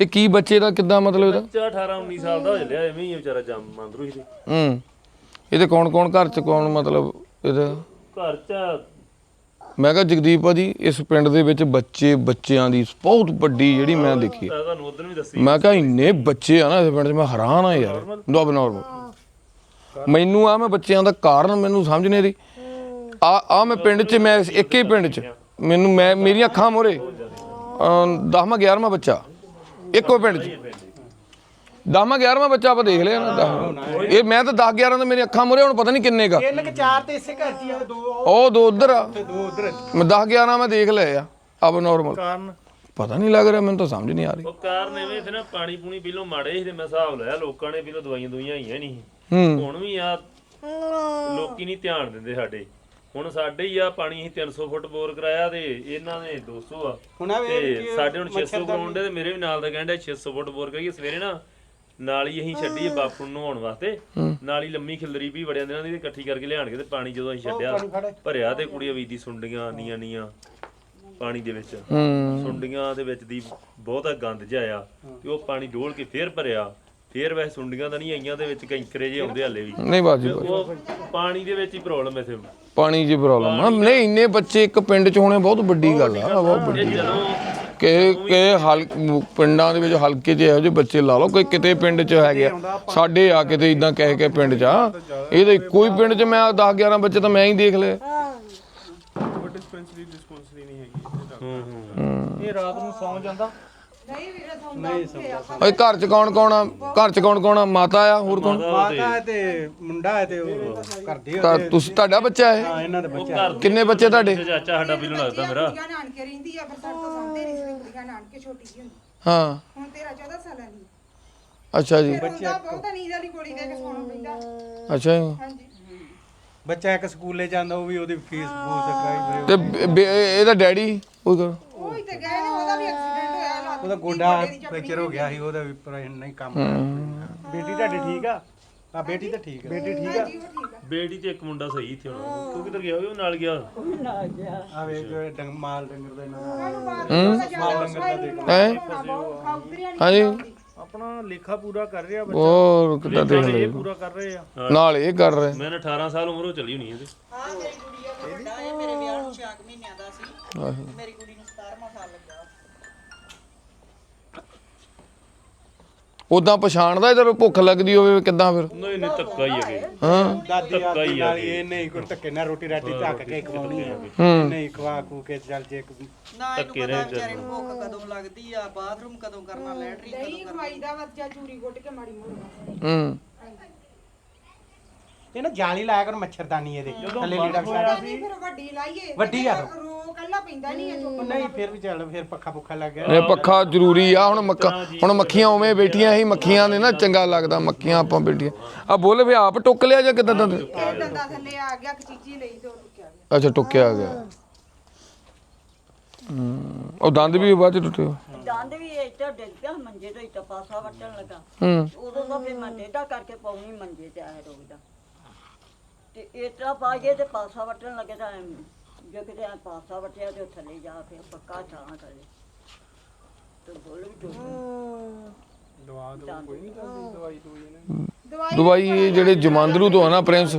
ਇਹ ਕੀ ਬੱਚੇ ਦਾ ਕਿੱਦਾਂ ਮਤਲਬ ਇਹਦਾ? ਬੱਚਾ 18 19 ਸਾਲ ਦਾ ਹੋ ਚੱਲਿਆ ਐਵੇਂ ਹੀ ਆ ਵਿਚਾਰਾ ਜੰਮ ਮੰਦਰੂ ਹੀ ਤੇ। ਹੂੰ। ਇਹਦੇ ਕੌਣ ਕੌਣ ਘਰ ਚ ਕੌਣ ਮਤਲਬ ਇਹਦਾ? ਘਰ ਚ ਮੈਂ ਕਿਹਾ ਜਗਦੀਪ ਭਾਜੀ ਇਸ ਪਿੰਡ ਦੇ ਵਿੱਚ ਬੱਚੇ ਬੱਚਿਆਂ ਦੀ ਬਹੁਤ ਵੱਡੀ ਜਿਹੜੀ ਮੈਂ ਦੇਖੀ ਹੈ। ਮੈਂ ਤੁਹਾਨੂੰ ਉਦੋਂ ਵੀ ਦੱਸੀ। ਮੈਂ ਕਿਹਾ ਇੰਨੇ ਬੱਚੇ ਆ ਨਾ ਇਸ ਪਿੰਡ 'ਚ ਮੈਂ ਹੈਰਾਨ ਆ ਯਾਰ। ਨੋਬ ਨੋਰਮਲ ਮੈਨੂੰ ਆ ਮੈਂ ਬੱਚਿਆਂ ਦਾ ਕਾਰਨ ਮੈਨੂੰ ਸਮਝ ਨਹੀਂ ਰਹੀ। ਆ ਆ ਮੈਂ ਪਿੰਡ 'ਚ ਮੈਂ ਇੱਕ ਹੀ ਪਿੰਡ 'ਚ। ਮੈਨੂੰ ਮੈਂ ਮੇਰੀਆਂ ਅੱਖਾਂ ਮੋਰੇ। 10ਵਾਂ 11ਵਾਂ ਬੱਚਾ। ਇੱਕੋ ਪਿੰਡ 'ਚ। 10ਵਾਂ 11ਵਾਂ ਬੱਚਾ ਆਪਾਂ ਦੇਖ ਲਿਆ ਨਾ ਦਸ- ਇਹ ਮੈਂ ਤਾਂ 10 11 ਤਾਂ ਮੇਰੀਆਂ ਅੱਖਾਂ ਮੋਰੇ ਹੁਣ ਪਤਾ ਨਹੀਂ ਕਿੰਨੇ ਕਾ ਤਿੰਨ ਕਿ ਚਾਰ ਤੇ ਇਸੇ ਘਰ ਹੀ ਆ ਦੋ ਉਹ। ਉਹ ਦੋ ਉਧਰ ਆ। ਤੇ ਦੋ ਉਧਰ ਮੈਂ 10 11 ਮੈਂ ਦੇਖ ਲਏ ਆ ਅਬ ਨੋਰਮਲ ਕਾਰਨ? ਪਤਾ ਨਹੀਂ ਲੱਗ ਰਿਹਾ ਮੈਨੂੰ ਤਾਂ ਸਮਝ ਨਹੀਂ ਆ ਰਹੀ। ਉਹ ਕਾਰਨ ਐਵੇਂ ਇੱਥੇ ਨਾ ਪਾਣੀ ਪੂਣੀ ਪੀਲੋ ਮਾੜੇ ਸੀ ਤੇ ਮੈਂ ਹਿਸਾਬ ਲਾਇਆ ਲੋਕਾਂ ਨੇ ਪੀਲੋ ਦਵਾਈਆਂ ਦੁਈਆਂ ਆਈਆਂ ਨਹੀਂ ਹੂੰ। ਹੁਣ ਵੀ ਆ ਲੋਕੀ ਨਹੀਂ ਧਿਆਨ ਦਿੰਦੇ ਸਾਡੇ। ਹੁਣ ਸਾਡੇ ਹੀ ਆ ਪਾਣੀ ਅਸੀਂ 300 ਫੁੱਟ ਬੋਰ ਕਰਾਇਆ ਤੇ ਇਹਨਾਂ ਨੇ 200 ਆ। ਹੁਣ ਆ ਤੇ ਵੇ ਸਾਡੇ ਹੁਣ 600 ਕਰਾਉਣ ਦੇ ਤੇ ਮੇਰੇ ਵੀ ਨਾਲ ਦਾ ਕਹਿੰਦਾ 600 ਫੁੱਟ ਬੋਰ ਕਰੀਏ ਸਵੇਰੇ ਨਾ ਨਾਲ ਹੀ ਅਸੀਂ ਛੱਡੀਏ ਬਾਪੂ ਨੂੰ ਨਹਾਉਣ ਵਾਸਤੇ। ਨਾਲ ਹੀ ਲੰਮੀ ਖਿਲਰੀ ਵੀ ਵੜਿਆਂ ਦਿਨਾਂ ਦੀ ਤੇ ਇਕੱਠੀ ਕਰਕੇ ਲਿਆਣਗੇ ਤੇ ਪਾਣੀ ਜਦੋਂ ਅਸੀਂ ਛੱਡਿਆ ਭਰਿਆ ਤੇ ਕੁੜੀ ਵੀਦੀ ਸੁੰਡੀਆਂ ਨੀਆਂ ਨੀਆਂ ਪਾਣੀ ਦੇ ਵਿੱਚ। ਹੂੰ। ਸੁੰਡੀਆਂ ਦੇ ਵਿੱਚ ਦੀ ਬਹੁਤਾ ਗੰਦ ਜਿਹਾ ਆ। ਤੇ ਉਹ ਪਾਣੀ ਡੋਲ ਕੇ ਫੇਰ ਭਰਿਆ। ਫੇਰ ਵੈਸੇ ਸੁੰਡੀਆਂ ਤਾਂ ਨਹੀਂ ਆਈਆਂ ਦੇ ਵਿੱਚ ਕੈਂਕਰੇ ਜੇ ਆਉਂਦੇ ਹਲੇ ਵੀ। ਨਹੀਂ ਬਾਜੀ ਬਾਜੀ। ਉਹ ਪਾਣੀ ਦੇ ਵਿੱਚ ਹੀ ਪ੍ਰੋਬਲਮ ਇੱਥੇ ਪਾਣੀ ਦੀ ਪ੍ਰੋਬਲਮ ਆ। ਨਹੀਂ ਇੰਨੇ ਬੱਚੇ ਇੱਕ ਪਿੰਡ 'ਚ ਹੋਣੇ ਬਹੁਤ ਵੱਡੀ ਗੱਲ ਆ ਬਹੁਤ ਵੱਡੀ ਇਹ ਜਦੋਂ ਕਿ ਕਿ ਹਲ ਪਿੰਡਾਂ ਦੇ ਵਿੱਚ ਹਲਕੇ 'ਚ ਇਹੋ ਜਿਹੇ ਬੱਚੇ ਲਾ ਲਓ ਕੋਈ ਕਿਤੇ ਪਿੰਡ 'ਚ ਹੈਗੇ ਆ। ਸਾਡੇ ਆ ਕਿਤੇ ਇਦਾਂ ਕਹਿ ਕੇ ਪਿੰਡ 'ਚ ਆ। ਇਹ ਤਾਂ ਕੋਈ ਪਿੰਡ 'ਚ ਮੈਂ 10 11 ਬੱਚੇ ਤਾਂ ਮੈਂ ਹੀ ਦੇਖ ਲਏ। ਡਿਸਪੈਂਸਰੀ ਡਿਸਪੈਂਸਰੀ ਨਹੀਂ ਹੈਗੀ ਹੂੰ ਹੂੰ। ਇਹ ਰਾਤ ਨੂੰ ਸੌਂ ਜਾਂਦਾ। ਨਹੀਂ ਓਏ ਘਰ 'ਚ ਕੌਣ ਕੌਣ ਆ? ਘਰ 'ਚ ਕੌਣ ਕੌਣ ਆ? ਮਾਤਾ ਆ ਹੋਰ ਕੌਣ? ਮਾਤਾ ਹੈ ਤੇ ਮੁੰਡਾ ਹੈ ਤੇ ਉਹ ਕਰਦੇ ਘਰ ਤੁਸੀਂ ਤੁਹਾਡਾ ਬੱਚਾ ਹੈ? ਹਾਂ ਇਹਨਾਂ ਦੇ ਬੱਚੇ ਘਰ ਕਿੰਨੇ ਬੱਚੇ ਤੁਹਾਡੇ? ਦੇ ਚਾਚਾ ਸਾਡਾ ਪੀਲੋ ਲੱਗਦਾ ਮੇਰਾ। ਕੁੜੀਆਂ ਨਾਨਕੇ ਰਹਿੰਦੀ ਆ ਪਰ ਸਾਡੇ ਤੋਂ ਸਾਹਮਣੇ ਨਹੀਂ ਸੀ ਕੁੜੀਆਂ ਨਾਨਕੇ ਛੋਟੀ ਜਿਹੀ ਹੁੰਦੀ। ਹਾਂ। ਹੁਣ 13 14 ਸਾਲਾਂ ਦੀ ਅੱਛਾ ਜੀ। ਹੁੰਦਾ ਬਹੁਤਾ ਨੀਂਦ ਵਾਲੀ ਗੋਲੀ ਦੇ ਕੇ ਸੌਣਾ ਪੈਂਦਾ। ਅੱਛਾ ਜੀ। ਹਾਂਜੀ। ਬੱਚਾ ਇੱਕ ਸਕੂਲੇ ਜਾਂਦਾ ਉਹ ਵੀ ਉਹਦੀ ਫੀਸ ਫੂਸ ਕਰਾਈ ਤੇ ਬ- ਬ- ਇਹਦਾ ਡੈਡੀ ਉਹ ਕਰ ਉਹ ਹੀ ਤੇ ਗਏ ਨੇ ਉਹਦਾ ਵੀ ਐਕਸੀਡੈਂਟ ਉਹਦਾ ਗੋਡਾ ਫ੍ਰੈਕਚਰ ਹੋ ਗਿਆ ਸੀ ਉਹਦਾ ਵੀ ਪਰ ਨਹੀਂ ਕੰਮ ਬੇਟੀ ਤੁਹਾਡੀ ਠੀਕ ਆ? ਆ ਬੇਟੀ ਤਾਂ ਠੀਕ ਆ। ਬੇਟੀ ਠੀਕ ਆ। ਬੇਟੀ ਤੇ ਇੱਕ ਮੁੰਡਾ ਸਹੀ ਇੱਥੇ ਹੁਣ। ਤੂੰ ਕਿੱਧਰ ਗਿਆ? ਉਹ ਨਾਲ ਗਿਆ। ਆ ਵੇ ਜੋ ਡੰਗ ਮਾਲ ਡੰਗਰ ਦਾ ਇਹਨਾਂ ਦਾ ਉਹਦਾ ਜ਼ਿਆਦਾ ਸਫ਼ਾਈ ਨਹੀਂ ਹੈ? ਹਾਂਜੀ। ਆਪਣਾ ਲੇਖਾ ਪੂਰਾ ਕਰ ਰਿਹਾ ਉਹ ਕਿੱਦਾਂ ਦੇਖ ਲਓ। ਇਹ ਪੂਰਾ ਕਰ ਰਹੇ ਆ। ਨਾਲ ਇਹ ਕਰ ਰਹੇ। ਮੈਂ 18 ਸਾਲ ਉਮਰ ਉਹ ਚੱਲੀ ਹੋਣੀ ਇਹਦੇ। ਹਾਂ ਮੇਰੀ ਗੁੜੀਆ ਤੋਂ ਵੱਡਾ ਇਹ ਮੇਰੇ ਵਿਆਹ ਨੂੰ 6 ਮਹੀਨਿਆਂ ਦਾ ਸੀ। ਮੇਰੀ ਕੁੜੀ ਉਦਾਂ ਪਛਾਣਦਾ ਇਹਦਾ ਭੁੱਖ ਲੱਗਦੀ ਹੋਵੇ ਕਿੱਦਾਂ ਫਿਰ? ਨਹੀਂ ਨਹੀਂ ਧੱਕਾ ਹੀ ਹੈਗੇ। ਹਾਂ। ਦਾਦੀ ਧੱਕਾ ਹੀ ਨਾਲ। ਇਹ ਨਹੀਂ ਕੋਈ ਧੱਕੇ ਨਾਲ ਰੋਟੀ ਰਾਟੀ ਢੱਕ ਕੇ ਖਵਾਉਣੀ ਹੂੰ। ਨਹੀਂ ਖਵਾ ਖੂ ਕੇ ਚੱਲ ਜੇ ਨਾ ਇਹਨੂੰ ਧੱਕੇ ਪਤਾ ਵਿਚਾਰੇ ਨੂੰ ਭੁੱਖ ਕਦੋਂ ਲੱਗਦੀ ਆ ਬਾਥਰੂਮ ਕਦੋਂ ਕਰਨਾ ਲੈਟਰਿੰਗ ਕਦੋਂ ਦਹੀਂ ਖਵਾਈ ਦਾ ਵਾ ਜਾਂ ਚੂਰੀ ਕੁੱਟ ਕੇ ਮਾੜੀ ਮੋੜੀ ਹੂੰ। ਇਹ ਨਾ ਜਾਲੀ ਲਾਇਆ ਕਰ ਮੱਛਰਦਾਨੀ ਇਹਦੇ ਥੱਲੇ ਲੀੜਾ ਵਿਛਾ ਨਹੀਂ ਫਿਰ ਵੱਡੀ ਲਾਈਏ ਵੱਡੀ ਆ। ਰੋ ਕੱਲਾ ਪੈਂਦਾ ਨਹੀਂ ਹੈ ਚੁੱਪ ਨਹੀਂ ਫਿਰ ਵੀ ਚੱਲ ਫਿਰ ਪੱਖਾ ਪੁੱਖਾ ਲੱਗ ਗਿਆ। ਇਹ ਪੱਖਾ ਜ਼ਰੂਰੀ ਆ ਹੁਣ ਮੱਖਾਂ ਹੁਣ ਮੱਖੀਆਂ ਉਵੇਂ ਬੈਠੀਆਂ ਸੀ ਮੱਖੀਆਂ ਨੇ ਨਾ ਚੰਗਾ ਲੱਗਦਾ ਮੱਖੀਆਂ ਆਪਾਂ ਬੈਠੀਆਂ। ਆ ਬੋਲ ਵੀ ਆਪ ਟੁੱਕ ਲਿਆ ਜਾਂ ਕਿਦਾਂ ਦਾ? ਇਹ ਦੰਦਾ ਥੱਲੇ ਆ ਗਿਆ ਕਿ ਚੀਚੀ ਲਈ ਤੇ ਉਹ ਲੁਕਿਆ ਗਿਆ। ਅੱਛਾ ਟੁੱਕਿਆ ਗਿਆ। ਹੂੰ। ਉਹ ਦੰਦ ਵੀ ਬਾਅਦ ਚ ਟੁੱਟੇ। ਦੰਦ ਵੀ ਇੱਥੇ ਡਿੱਗ ਪਿਆ ਮੰਜੇ ਤੋਂ ਇੱਥੇ ਪਾਸਾ ਵੱਟਣ ਲੱਗਾ। ਹੂੰ। ਉਦੋਂ ਤਾਂ ਫਿਰ ਮੈਂ ਟੇਢਾ ਕਰਕੇ ਪਾਉਣੀ ਮੰਜੇ ਤੇ ਆਏ ਰੋਕਦਾ ਤੇ ਇਤਰਾ ਪਾਗੇ ਤੇ ਪਾਸਾ ਵੱਟਣ ਲੱਗੇ ਤਾਂ ਜੇ ਕਿਤੇ ਐਂ ਪਾਸਾ ਵੱਟਿਆ ਤੇ ਉਹ ਥੱਲੇ ਜਾ ਕੇ ਪੱਕਾ ਛਾਂ ਥੱਲੇ ਤੇ ਬੋਲ ਵੀ ਟੁੱਟ ਦਵਾ ਦੋ ਕੋਈ ਨਹੀਂ ਚੱਲਦੀ ਦਵਾਈ ਦਵਾਈ ਇਹ ਜਿਹੜੇ ਜਮਾਂਦਰੂ ਤੋਂ ਆ ਨਾ ਪ੍ਰਿੰਸ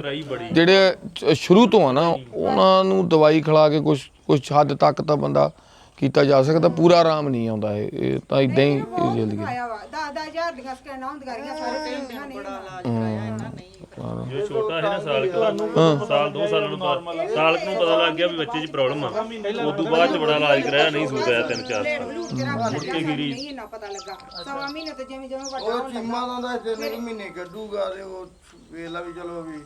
ਜਿਹੜੇ ਚ- ਸ਼ੁਰੂ ਤੋਂ ਆ ਨਾ ਉਹਨਾਂ ਨੂੰ ਦਵਾਈ ਖਿਲਾ ਕੇ ਕੁਝ ਕੁਝ ਹੱਦ ਤੱਕ ਤਾਂ ਬੰਦਾ ਕੀਤਾ ਜਾ ਸਕਦਾ ਪੂਰਾ ਆਰਾਮ ਨਹੀਂ ਆਉਂਦਾ ਇਹ ਇਹ ਤਾਂ ਇਦਾਂ ਹੀ ਇਹ ਜ਼ਿੰਦਗੀ ਆਇਆ ਵਾ। 10000 ਦੀਆਂ ਸਕੈਨਾਂ ਹੁੰਦੀਆਂ ਰਹੀਆਂ ਸਾਰੇ ਟ੍ਰੇਨ ਨੇ ਬੜਾ ਇਲਾਜ ਕਰਾਇਆ ਇਹਨਾਂ ਨਹੀਂ ਜੋ ਛੋਟਾ ਹੈ ਨਾ ਸਾਲ ਕੁ ਸਾਲ ਦੋ ਸਾਲਾਂ ਨੂੰ ਬਾਅਦ ਸਾਲ ਕੁ ਨੂੰ ਪਤਾ ਲੱਗ ਗਿਆ ਵੀ ਬੱਚੇ 'ਚ ਪ੍ਰੋਬਲਮ ਆ। ਉਸ ਤੋਂ ਬਾਅਦ 'ਚ ਬੜਾ ਇਲਾਜ ਕਰਾਇਆ ਨਹੀਂ ਆਇਆ ਤਿੰਨ ਚਾਰ ਪਲੇਟ ਬਲੂਟ ਲਿਆ ਨਹੀਂ ਇੰਨਾ ਪਤਾ ਲੱਗਾ। ਸਵਾ ਮਹੀਨੇ ਤੇ ਜਿਵੇਂ ਜਿਵੇਂ ਵੱਡਾ ਉਹ ਚੀਮਾ ਦਾ ਤਿੰਨ ਕੁ ਮਹੀਨੇ ਕੱਢੂਗਾ ਤੇ ਉਹ ਵੇਲਾ ਵੀ ਚਲੋ ਵੀ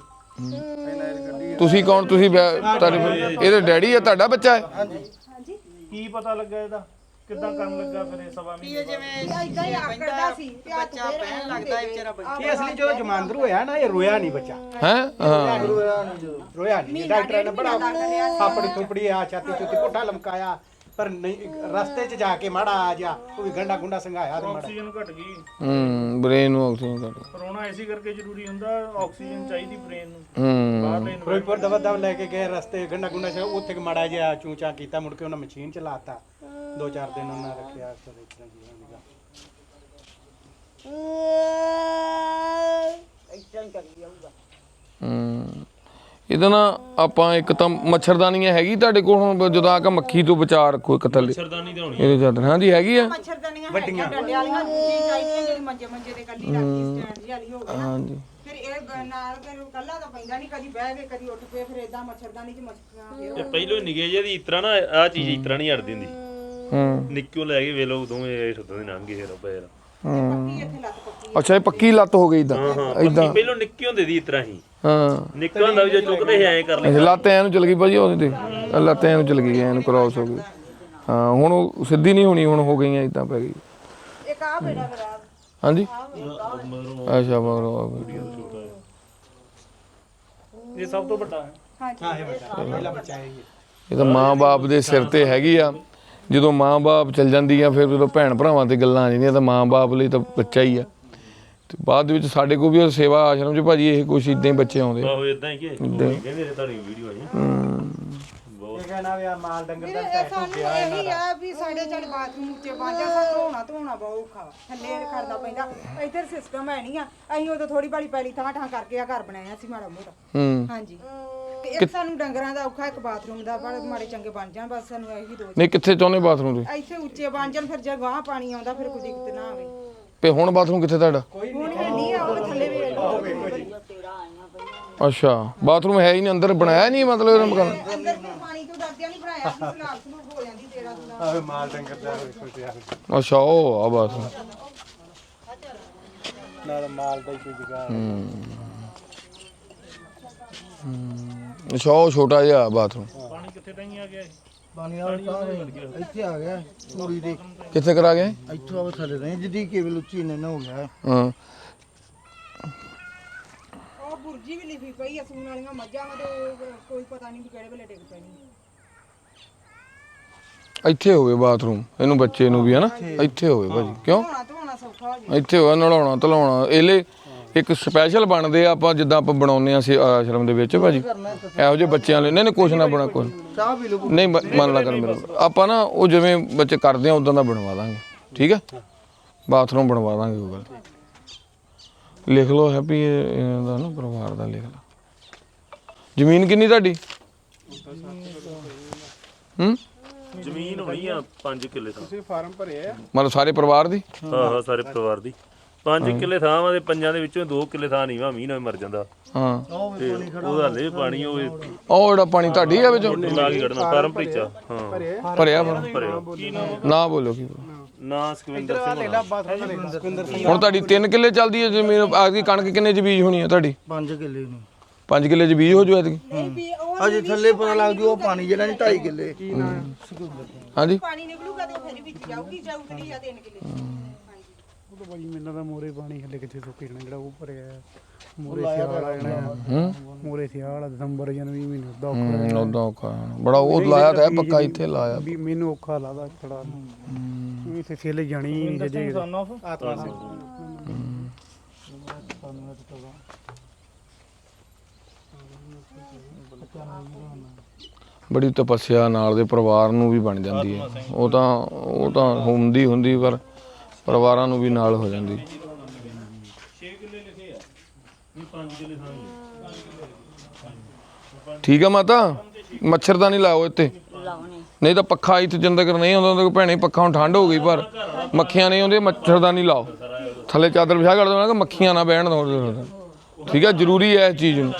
ਤੁਸੀਂ ਕੌਣ? ਤੁਸੀਂ ਬੈ- ਤੁਹਾਡੇ ਇਹਦੇ ਡੈਡੀ ਆ ਤੁਹਾਡਾ ਬੱਚਾ ਹੈ? ਕੀ ਪਤਾ ਲੱਗਾ ਇਹਦਾ? ਕਿੱਦਾਂ ਕਰਨ ਲੱਗਾ ਫਿਰ ਇਹ ਸਵਾ ਵੀ ਇਹ ਜਿਵੇਂ ਏਦਾਂ ਹੀ ਆਕੜਦਾ ਸੀ ਬੱਚਾ ਪਹਿਨ ਲੱਗਦਾ ਹੈ ਵਿਚਾਰਾ ਬੱਚਾ ਇਹ ਅਸਲੀ ਜਦੋਂ ਜਮਾਂਦਰੂ ਹੋਇਆ ਨਾ ਇਹ ਰੋਇਆ ਨਹੀਂ ਬੱਚਾ। ਹੈ? ਹਾਂ। ਰੋਇਆ ਨਹੀਂ ਡਾਕਟਰ ਨੇ ਬੜਾ ਥਾਪੜੀ ਥੁਪੜੀ ਆ ਛਾਤੀ ਚੁੱਤੀ ਪੁੱਠਾ ਲਮਕਾਇਆ। ਪਰ ਨਹੀਂ ਰਸਤੇ 'ਚ ਜਾ ਕੇ ਮਾੜਾ ਆ ਜਾ ਉਹ ਵੀ ਗੰਡਾ ਗੁੰਡਾ ਸੰਘਾਇਆ ਤੇ ਮਾੜਾ। ਆਕਸੀਜਨ ਘਟ ਗਈ। ਹੂੰ ਬ੍ਰੇਨ ਨੂੰ ਆਕਸੀਜਨ ਕਰ ਕਰੋਨਾ ਇਸੇ ਕਰਕੇ ਜ਼ਰੂਰੀ ਹੁੰਦਾ ਆਕਸੀਜਨ ਚਾਹੀਦੀ ਬ੍ਰੇਨ ਨੂੰ। ਹੂੰ। ਬਾਹਰਲੇ ਨੂੰ। ਫਿਰੋਜ਼ਪੁਰ ਦਵਾ ਦਵ ਲੈ ਕੇ ਗਏ ਰਸਤੇ ਗੰਡਾ ਗੁੰਡਾ ਸੀ ਉੱਥੇ ਕੁ ਮਾੜਾ ਜਿਹਾ ਚੂਚਾ ਕੀਤਾ ਮੁੜ ਕੇ ਉਹਨਾਂ ਮਸ਼ੀਨ ਚਲਾਤਾ ਦੋ ਚਾਰ ਦਿਨ ਉਹਨਾਂ ਰੱਖਿਆ ਫਿਰ ਇਸ ਤਰ੍ਹਾਂ ਜੀਵਨ ਜਾਊਗਾ ਹੂੰ। ਇਹਦਾ ਨਾ ਆਪਾਂ ਇੱਕ ਤਾਂ ਮੱਛਰਦਾਨੀਆਂ ਹੈਗੀ ਤੁਹਾਡੇ ਕੋਲ ਹੁਣ ਜਦੋਂ ਆ ਕੇ ਮੱਖੀ ਤੋਂ ਬਚਾ ਰੱਖੋ ਇੱਕ ਥੱਲੇ। ਸਰਦਾਨੀ ਤੇ ਹੋਣੀ ਇਹਦੇ ਚਾਦਰ ਹਾਂਜੀ ਹੈਗੀ ਆ। ਮੱਛਰਦਾਨੀਆਂ ਹੈਗੀਆਂ ਡੰਡੇ ਵਾਲੀਆਂ ਦੂਜੀ ਚਾਹੀਦੀਆਂ ਜਿਹੜੀ ਮੰਜੇ ਮੰਜੇ ਤੇ ਕੱਲੀ ਰੱਖੀ ਸਟੈਂਡ ਜਿਹੀ ਵਾਲੀ ਹੋ ਗਈ ਨਾ। ਹਾਂਜੀ। ਫਿਰ ਇਹ ਨਾਲ ਫਿਰ ਕੱਲਾ ਤਾਂ ਪੈਂਦਾ ਨਹੀਂ ਕਦੀ ਬਹਿ ਕੇ ਕਦੀ ਉੱਠ ਪਏ ਫਿਰ ਇਦਾਂ ਮੱਛਰਦਾਨੀ ਚ ਮੱਛਰਾਂ ਫਿਰ ਤੇ ਪਹਿਲੋਂ ਨਿਗੇ ਜਿਹੇ ਦੀ ਇਤਰਾ ਨਾ ਆ ਚੀਜ਼ ਇਤਰਾ ਨਹੀਂ ਹਟਦੀ ਹੁੰਦੀ। ਹੂੰ। ਨਿੱਕਿਓ ਲੈ ਕੇ ਵੇਲੋ ਦੋਵੇਂ ਛੱਤਾਂ ਦੇ ਲੰਘ ਗਏ ਫਿਰ ਪੈਰ ਪੱਕੀ ਇੱਥੇ ਲੱਤ ਪੱਕੀ ਅੱਛਾ ਇਹ ਪੱਕੀ ਲੱਤ ਹੋ ਗਈ ਇਦਾਂ ਇਦਾਂ। ਪਹਿਲੋਂ ਨਿੱਕੇ ਹੁੰਦੇ ਦੀ ਇਤਰਾ ਹੀ। ਹਾਂ। ਨਿੱਕਾ ਹੁੰਦਾ ਵੀ ਜੇ ਚੁੱਕਦੇ ਸੀ ਐਂ ਕਰ ਲੈ ਅੱਛਾ ਲੱਤ ਐਂ ਨੂੰ ਚਲ ਗਈ ਭਾਜੀ ਉਹਦੇ ਤੇ। ਲੱਤ ਐਂ ਨੂੰ ਚਲ ਗਈ ਐਂ ਨੂੰ ਕ੍ਰਾਸ ਹੋ ਗਈ। ਹਾਂ ਹੁਣ ਉਹ ਸਿੱਧੀ ਨਹੀਂ ਹੋਣੀ ਹੁਣ ਹੋ ਗਈਆਂ ਇਦਾਂ ਪੈ ਗਈ ਇੱਕ ਆ ਬੇੜਾ ਫਿਰ ਆ ਹਾਂਜੀ ਅੱਛਾ ਮਗਰੋਂ ਵੀਡੀਓ ਇਹ ਸਭ ਤੋਂ ਵੱਡਾ ਹੈ। ਹਾਂ ਇਹ ਬੱਚਾ ਪਹਿਲਾ ਬੱਚਾ ਹੈ ਇਹ ਇਹ ਤਾਂ ਮਾਂ-ਬਾਪ ਦੇ ਸਿਰ ਤੇ ਹੈਗੀ ਆ। ਜਦੋਂ ਮਾਂ-ਬਾਪ ਚਲ ਜਾਂਦੀ ਆ ਫਿਰ ਜਦੋਂ ਭੈਣ ਭਰਾਵਾਂ ਤੇ ਗੱਲਾਂ ਆ ਜਾਂਦੀਆਂ ਤਾਂ ਮਾਂ-ਬਾਪ ਲਈ ਤਾਂ ਬੱਚਾ ਹੀ ਆ। ਤੇ ਬਾਅਦ ਦੇ ਵਿੱਚ ਸਾਡੇ ਕੋਲ ਵੀ ਉਹ ਸੇਵਾ ਆਸ਼ਰਮ 'ਚ ਭਾਜੀ ਇਹ ਕੁਛ ਇਦਾਂ ਹੀ ਬੱਚੇ ਆਉਂਦੇ ਆ। ਆਹੋ ਇਦਾਂ ਹੀ ਕਿ ਕਹਿੰਦੇ ਨੇ ਤੁਹਾਡੀ ਵੀਡੀਓ ਆਈ ਇਹ ਕਹਿੰਦਾ ਵੀ ਆ ਮਾਲ ਡੰਗਰ ਦਾ ਇਹ ਟੈਟੂ ਸਾਨੂੰ ਇਹੀ ਆ ਵੀ ਸਾਡੇ ਚੱਲ ਬਾਥਰੂਮ ਉੱਚੇ ਬਾਂਝਾ ਸਾਨੂੰ ਧੋਣਾ ਧੋਣਾ ਬਹੁਤ ਔਖਾ। ਵਾ। ਥੱਲੇ ਖੜਨਾ ਪੈਂਦਾ। ਇੱਧਰ ਸਿਸਟਮ ਹੈ ਨਹੀਂ ਆ। ਅਸੀਂ ਉਦੋਂ ਥੋੜੀ ਬਾਲੀ ਪੈਲੀ ਥਾਂ ਠਾਂ ਕਰਕੇ ਆ ਘਰ ਬਣਾਇਆ ਸੀ ਮਾੜਾ ਮੋਟਾ। ਹੂੰ। ਹਾਂਜੀ। ਇੱਕ ਸਾਨੂੰ ਡੰਗਰਾਂ ਦਾ ਔਖਾ ਇੱਕ ਬਾਥਰੂਮ ਦਾ ਬੜੇ ਮਾੜੇ ਚੰਗੇ ਬਣ ਜਾਣ ਬਸ ਸਾਨੂੰ ਇਹੀ ਦੋ ਨਹੀਂ ਕਿੱਥੇ ਚਾਹੁੰਦੇ ਬਾਥਰੂਮ ਤੁਸੀਂ? ਇੱਥੇ ਉੱਚੇ ਬਣ ਜਾਣ ਫਿਰ ਜੇ ਗਾਂ ਪਾਣੀ ਆਉਂਦਾ ਫਿਰ ਕੋਈ ਦਿੱਕਤ ਨਾ ਆਵੇ। ਤੇ ਹੁਣ ਬਾਥਰੂਮ ਕਿੱਥੇ ਤੁਹਾਡਾ? ਹੁਣ ਇਹ ਨਹੀਂ ਆ ਉਹ ਥੱਲੇ ਵੀ ਅੱਛਾ ਬਾਥਰੂਮ ਹੈ ਹੀ ਨਹੀਂ ਅੰਦਰ ਬਣਾਇਆ ਨਹੀਂ ਮਤਲਬ ਇਹਦਾ ਮਕਾਨ? ਅੰਦਰ ਫਿਰ ਪਾਣੀ ਤੋਂ ਡਰਦਿਆਂ ਨਹੀਂ ਬਣਾਇਆ ਸੀ ਸਲਾਬ ਸਲੂਬ ਹੋ ਜਾਂਦੀ ਤੇਰਾ ਤੂੰ ਆਹ ਮਾਲ ਡੰਗਰ ਦਾ ਵੇਖੋ ਤੇ ਆ। ਅੱਛਾ ਉਹ ਆ ਬਾਥਰੂਮ। ਨਾਲ ਮਾਲ ਦਾ ਹੀ ਕੋਈ ਜਗ੍ਹਾ ਅੱਛਾ ਉਹ ਛੋਟਾ ਜਿਹਾ ਬਾਥਰੂਮ। ਪਾਣੀ ਕਿੱਥੇ ਤਾਈਂ ਆ ਗਿਆ ਇਹ? ਪਾਣੀ ਵਾਲਾ ਤਾਂ ਇੱਥੇ ਆ ਗਿਆ ਪੂਰੀ ਦੇ। ਕਿੱਥੇ ਕਰਾ ਗਏ? ਇੱਥੋਂ ਆਵੇ ਥੱਲੇ ਰਹੇ ਜਿੱਦੀ ਕੇਵਲ ਉੱਚੀ ਨੇ ਨਾ ਹੋ ਗਿਆ। ਹਾਂ। ਉਹ ਬੁਰਜੀ ਵੀ ਲਿਖੀ ਪਈ ਆ ਸੂਣ ਵਾਲੀਆਂ ਮੱਝਾਂ ਵਾ ਤੇ ਉਹ ਕੋਈ ਪਤਾ ਨਹੀਂ ਵੀ ਕਿਹੜੇ ਵੇਲੇ ਡਿੱਗ ਪੈਣੀ। ਇੱਥੇ ਹੋਵੇ ਬਾਥਰੂਮ ਇਹਨੂੰ ਬੱਚੇ ਨੂੰ ਵੀ ਹਨਾ ਇੱਥੇ। ਹੋਵੇ ਭਾਜੀ ਕਿਉਂ? ਧੋਣਾ ਧੋਣਾ ਸੌਖਾ ਹੋ ਜੀ ਇੱਥੇ ਹੋਇਆ ਨਲਾਉਣਾ ਧਲਾਉਣਾ ਇਹਲੇ ਇੱਕ ਸਪੈਸ਼ਲ ਬਣਦੇ ਆ ਆਪਾਂ ਜਿੱਦਾਂ ਆਪਾਂ ਬਣਾਉਂਦੇ ਆ ਸੀ ਆਸ਼ਰਮ ਦੇ ਵਿੱਚ ਭਾਜੀ। ਇਹੋ ਜਿਹੇ ਬੱਚਿਆਂ ਲਈ। ਨਹੀਂ ਨਹੀਂ ਕੁਛ ਨਾ ਬਣਾ ਚਾਹ ਲਓ ਨਹੀਂ ਮ- ਮੰਨ ਲਾ ਕਰ ਮੇਰਾ ਆਪਾਂ ਨਾ ਉਹ ਜਿਵੇਂ ਬੱਚੇ ਕਰਦੇ ਆ ਉਦਾਂ ਦਾ ਬਣਵਾ ਦਾਂਗੇ। ਠੀਕ ਹੈ ਬਾਥਰੂਮ ਬਣਵਾ ਦਾਂਗੇ ਉਹ ਗੱਲ ਲਿਖ ਲਓ ਹੈਪੀ ਇਹਦਾ ਨਾ ਪਰਿਵਾਰ ਦਾ ਲਿਖ ਲਓ। ਜ਼ਮੀਨ ਕਿੰਨੀ ਤੁਹਾਡੀ? ਹੂੰ? ਜ਼ਮੀਨ ਹੋਣੀ ਆ 5 ਕਿੱਲੇ ਥਾਂ ਤੁਸੀਂ ਫਾਰਮ ਭਰੇ ਆ। ਮਤਲਬ ਸਾਰੇ ਪਰਿਵਾਰ ਦੀ? ਆਹ ਸਾਰੇ ਪਰਿਵਾਰ ਦੀ। 5 ਕਿੱਲੇ ਥਾਂ ਵਾ ਤੇ ਪੰਜਾਂ ਦੇ ਵਿੱਚੋਂ 2 ਕਿੱਲੇ ਥਾਂ ਨਹੀਂ ਵਾ ਮੀਂਹ ਨਾਲ ਮਰ ਜਾਂਦਾ। ਹਾਂ। ਤੇ ਉਹਦਾ ਹਲੇ ਪਾਣੀ ਹੋਵੇ ਉਹ ਜਿਹੜਾ ਪਾਣੀ ਤੁਹਾਡੀ ਆ ਵਿੱਚੋਂ? ਲਾ ਕੇ ਕੱਢਣਾ ਫਾਰਮ ਭਰੀਚਾ ਹਾਂ। ਭਰਿਆ? ਨਾ ਬੋਲੋ ਕੀ ਬੋਲੋ। ਨਾ ਸੁਖਵਿੰਦਰ ਸਿੰਘ ਹੁਣ ਤੁਹਾਡੀ 3 ਕਿੱਲੇ ਚੱਲਦੀ ਹੈ ਜ਼ਮੀਨ ਆਖਦੀ ਕਣਕ ਕਿੰਨੇ ਚ ਬੀਜ ਹੋਣੀ ਹੈ ਤੁਹਾਡੀ? 5 ਕਿੱਲੇ ਨੂੰ। 5 ਕਿੱਲੇ ਚ ਬੀਜ ਹੋ ਜੂ ਐਤਕੀ? ਵੀ ਉਹ ਅਜੇ ਥੱਲੇ ਪਤਾ ਲੱਗ ਜੂ ਉਹ ਪਾਣੀ ਜਿਹੜਾ ਨਹੀਂ 2.5 ਕਿੱਲੇ। ਹਾਂਜੀ। ਪਾਣੀ ਨਿਕਲੂਗਾ ਤੇ ਉਹ ਫਿਰ ਵਿੱਚ ਜਾਊਗੀ ਜਾਊਗੀ ਜਾਂ 3 ਕਿਲੇ। ਉਹ ਤਾਂ ਭਾਈ ਮੈਨੂੰ ਤਾਂ ਮੋਰੇ ਪਾਣੀ ਹੱਲੇ ਕਿੱਥੇ ਸੁੱਕੀ ਜਾਣਾ ਜਿਹੜਾ ਉਹ ਭਰਿਆ। ਮੋਰੇ ਸਿਆਲ ਆ ਜਾਣਾ। ਮੋਰੇ ਸਿਆਲ ਆ, ਦਸੰਬਰ ਜਨਵਰੀ ਮਹੀਨੇ ਦਾ ਔਖਾ ਹੂੰ ਉਦਾਂ ਔਖਾ ਹੈ। ਬੜਾ ਉਹ ਲਾਇਆ ਤਾਂ ਹੈ ਪੱਕਾ ਇੱਥੇ ਲਾਇਆ। ਵੀ ਮੈਨੂੰ ਔਖਾ ਲੱਗਦਾ ਥੋੜਾ ਇੱਥੇ ਛੇਲੇ ਜਾਣੀ ਹੀ ਨਹੀਂ ਜੇ ਸਨ ਆਫ ਆਤਮਾ ਸਿੰਘ ਬੜੀ ਤਪੱਸਿਆ ਨਾਲ ਦੇ ਪਰਿਵਾਰ ਨੂੰ ਵੀ ਬਣ ਜਾਂਦੀ ਹੈ। ਉਹ ਤਾਂ ਉਹ ਤਾਂ ਹੁੰਦੀ ਹੁੰਦੀ ਪਰ ਪਰਿਵਾਰਾਂ ਨੂੰ ਵੀ ਨਾਲ ਹੋ ਜਾਂਦੀ। 6 ਕਿੱਲੇ ਲਿਖੇ ਆ ਨਹੀਂ 5 ਕਿੱਲੇ ਥਾਂ ਠੀਕ ਆ ਮਾਤਾ ਮੱਛਰਦਾਨੀ ਲਾਓ ਇੱਥੇ। ਨਹੀਂ ਤਾਂ ਪੱਖਾ ਇੱਥੇ ਜਿੰਦਾ ਨਹੀਂ ਆਉਂਦਾ ਤਾਂ ਭੈਣੇ ਪੱਖਾ ਹੁਣ ਠੰਡ ਹੋ ਗਈ, ਪਰ ਮੱਖੀਆਂ ਨਹੀਂ ਆਉਂਦੀ, ਮੱਛਰ ਦਾ ਮੱਛਰਦਾਨੀ ਲਾਓ। ਥੱਲੇ ਚਾਦਰ ਵਿਛਾ ਕਰ ਦੋ ਕਿ ਮੱਖੀਆਂ ਨਾ ਬਹਿਣ ਦੋ। ਠੀਕ ਆ, ਜ਼ਰੂਰੀ ਹੈ ਇਸ ਚੀਜ਼ ਨੂੰ।